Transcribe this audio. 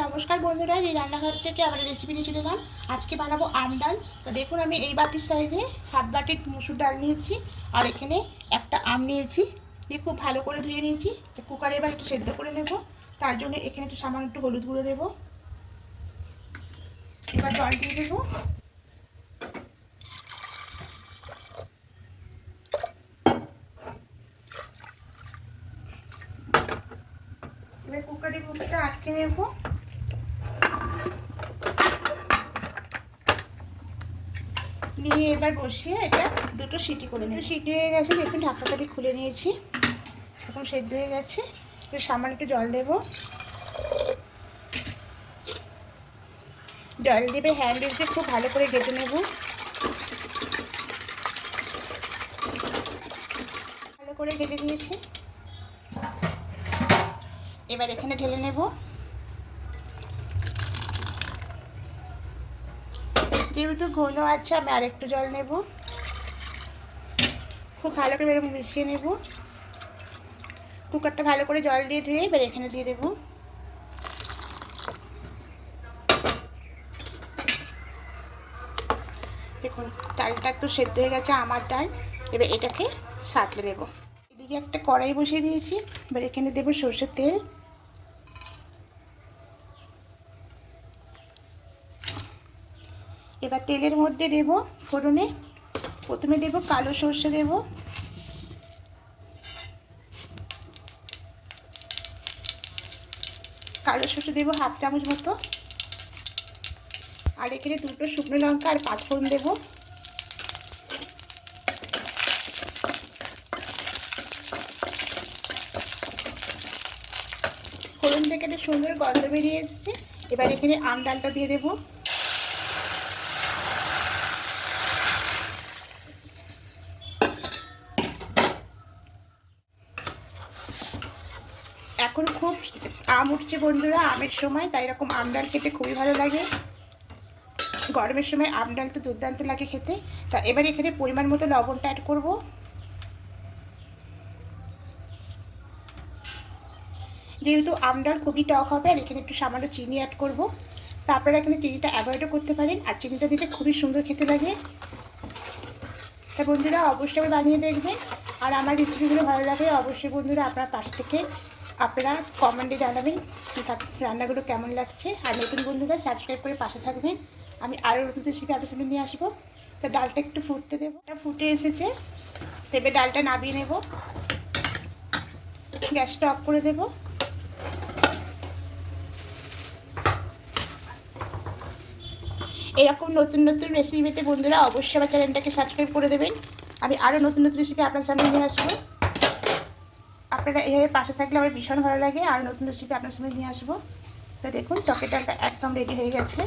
নমস্কার বন্ধুরা, এই রান্নাঘর থেকে আবার রেসিপি নিয়ে চলে আজকে বানাবো আম ডাল। তো দেখুন, আমি এই বাটির সাইজে হাফ বাটির মুসুর ডাল নিয়েছি, আর এখানে একটা আম নিয়েছি। দিয়ে খুব ভালো করে ধুয়ে নিয়েছি। কুকারে এবার একটু সেদ্ধ করে নেব। তার জন্য এখানে একটু সামান্য একটু হলুদ গুঁড়ো দেবো। এবার জল দিয়ে দেবো। এবার কুকারের মুখটা আটকে নেব। নিয়ে এবার বসিয়ে এটা দুটো সিটি করে নেব। সিটি হয়ে গেছে দেখুন ঢাকাটাকে খুলে নিয়েছি। এখন সেদ্ধ হয়ে গেছে। এবার সামান্য একটু জল দেব। জল দেবে হ্যান্ডেল দিয়ে খুব ভালো করে কেটে নেব। ভালো করে কেটে নিয়েছি। এবার এখানে ঢেলে নেব। যেহেতু ঘন আছে, আমি আরেকটু জল নেব। খুব ভালো করে এরকম মিশিয়ে নেব। কুকারটা ভালো করে জল দিয়ে ধুয়ে এবার এখানে দিয়ে দেব। দেখুন, ডালটা একটু সেদ্ধ হয়ে গেছে, আমার ডাল। এবার এটাকে সাঁতলে দেবো এদিকে একটা কড়াই বসিয়ে দিয়েছি, এবার এখানে দেবো সর্ষের তেল। এবার তেলের মধ্যে দেব ফোড়নে। প্রথমে দেব কালো সর্ষে দেব। কালো সর্ষে দেব হাফ চামচ মতো। আর এখানে দুটো শুকনো লঙ্কা আর পাঁচফোড়ন দেব। ফোড়ন থেকে একটা সুন্দর গন্ধ বেরিয়ে এসছে। এবার এখানে আম ডালটা দিয়ে দেবো। এখন খুব আম উঠছে বন্ধুরা, আমের সময়, তাই এরকম আম ডাল খেতে খুবই ভালো লাগে। গরমের সময় আম ডাল তো দুর্দান্ত লাগে খেতে। তা এবার এখানে পরিমাণ মতো লবণটা অ্যাড করব। যেহেতু আম ডাল খুবই টক হবে, আর এখানে একটু সামান্য চিনি অ্যাড করব। তা আপনারা এখানে চিনিটা অ্যাভয়েডও করতে পারেন, আর চিনিটা দিতে খুবই সুন্দর খেতে লাগে। তা বন্ধুরা, অবশ্যই বানিয়ে দেখবেন। আর আমার রেসিপিগুলো ভালো লাগলে অবশ্যই বন্ধুরা আপনার পাশ থেকে আপনারা কমেন্টে জানাবেন রান্নাগুলো কেমন লাগছে। আর নতুন বন্ধুরা সাবস্ক্রাইব করে পাশে থাকবেন। আমি আরও নতুন রেসিপি আপনার সামনে নিয়ে আসব। তো ডালটা একটু ফুটতে দেবো। ফুটে এসেছে। তেবে ডালটা নামিয়ে নেব। গ্যাসটা অফ করে দেব। এরকম নতুন নতুন রেসিপিতে বন্ধুরা অবশ্যই আমার চ্যানেলটাকে সাবস্ক্রাইব করে দেবেন। আমি আরও নতুন নতুন রেসিপি আপনার সামনে নিয়ে আসব। আপনারা এইভাবে পাশে থাকলে আমার ভীষণ ভালো লাগে। আর নতুন রেসিপি আপনার সামনে নিয়ে আসব। তো দেখুন, টকেটাটা একদম রেডি হয়ে গেছে।